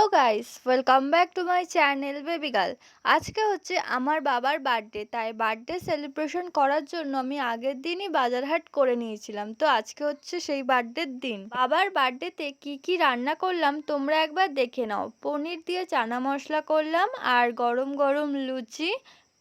Hello guys welcome back to my channel baby girl আজকে হচ্ছে আমার বাবার বার্থডে তাই বার্থডে সেলিব্রেশন করার জন্য আমি আগের দিনই বাজারহাট করে নিয়েছিলাম। তো আজকে হচ্ছে সেই বার্থডের দিন। বাবার বার্থডেতে কি কি রান্না করলাম, তোমরা একবার দেখে নাও। পনির দিয়ে চানা মশলা করলাম, আর গরম গরম লুচি,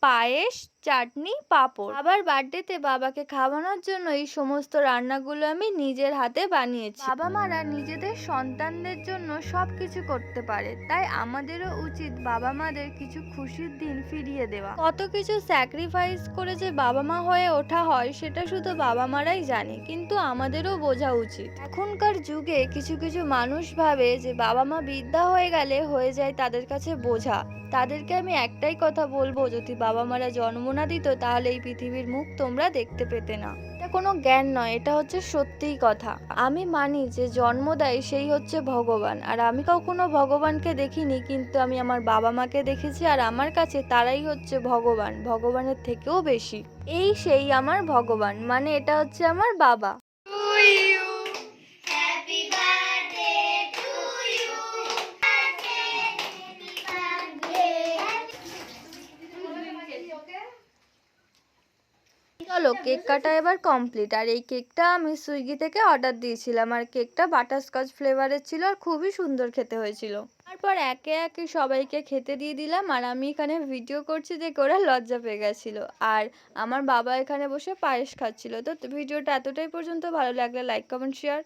পায়েস চাটনি পাঁপড়। বাবার বার্থডেতে বাবাকে খাওয়ানোর জন্য এই সমস্ত রান্নাগুলো আমি নিজের হাতে বানিয়েছি। বাবা মারা নিজেদের সন্তানদের জন্য সব কিছু করতে পারে। তাই আমাদেরও উচিত বাবা মাদের কিছু খুশির দিন ফিরিয়ে দেওয়া। কত কিছু স্যাক্রিফাইস করে যে বাবা মা হয়ে ওঠা হয় সেটা শুধু বাবা মারাই জানে কিন্তু আমাদেরও বোঝা উচিত। এখনকার যুগে কিছু কিছু মানুষ ভাবে যে বাবা মা বৃদ্ধা হয়ে গেলে হয়ে যায় তাদের কাছে বোঝা। তাদেরকে আমি একটাই কথা বলব যদি বাবা মারা জন্ম না দিত তাহলে এই পৃথিবীর মুখ তোমরা দেখতে পেতে না। এটা কোনো জ্ঞান নয়, এটা হচ্ছে সত্যিই কথা। আমি মানি যে জন্ম দেয় সেই হচ্ছে ভগবান, আর আমি কখনো ভগবানকে দেখিনি, কিন্তু আমি আমার বাবা মাকে দেখেছি, আর আমার কাছে তারাই হচ্ছে ভগবান, ভগবানের থেকেও বেশি। এই সেই আমার ভগবান মানে এটা হচ্ছে আমার বাবা। চলো, কেক কাটা এবার কমপ্লিট আর এই কেকটা আমি সুইগি থেকে অর্ডার দিয়েছিলাম। আর কেকটা বাটারস্কচ ফ্লেভারের ছিল আর খুবই সুন্দর খেতে হয়েছিল। তারপর একে একে সবাইকে খেতে দিয়ে দিলাম। আর আমি এখানে ভিডিও করছি যে ওরা লজ্জা পেয়ে গেছিল। আর আমার বাবা এখানে বসে পায়েস খাচ্ছিল। তো ভিডিওটা এতটাই পর্যন্ত। ভালো লাগলে লাইক কমেন্ট শেয়ার